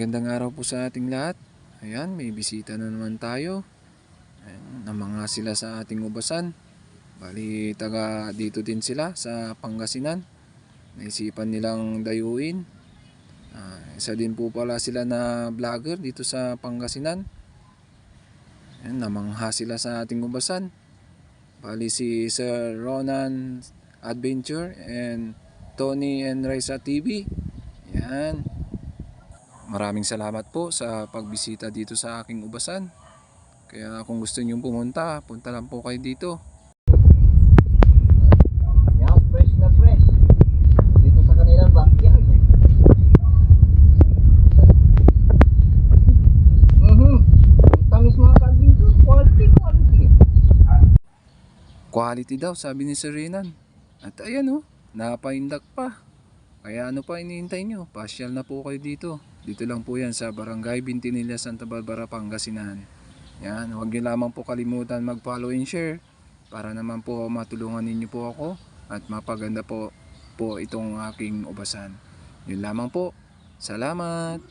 Magandang araw po sa ating lahat. Ayan, may bisita na naman tayo. Ayan, na mga sila sa ating ubasan. Bali, taga dito din sila sa Pangasinan. Naisipan nilang dayuin. Ah, isa din po pala sila na vlogger dito sa Pangasinan. Ayan, namangha sila sa ating ubasan. Bali si Sir Ronan Adventure and Tony and Raisa TV. Yan. Maraming salamat po sa pagbisita dito sa aking ubasan. Kaya kung gusto niyo pumunta, punta lang po kayo dito. Quality, daw, sabi ni Sir Renan. At ayan oh, napaindak pa. Kaya ano pa iniintay nyo? Pasyal na po kayo dito. Dito lang po yan sa Barangay Bintinilla, Santa Barbara, Pangasinan. Yan, huwag niyo lamang po kalimutan mag-follow and share para naman po matulungan ninyo po ako at mapaganda po po itong aking ubasan. Yun lamang po. Salamat!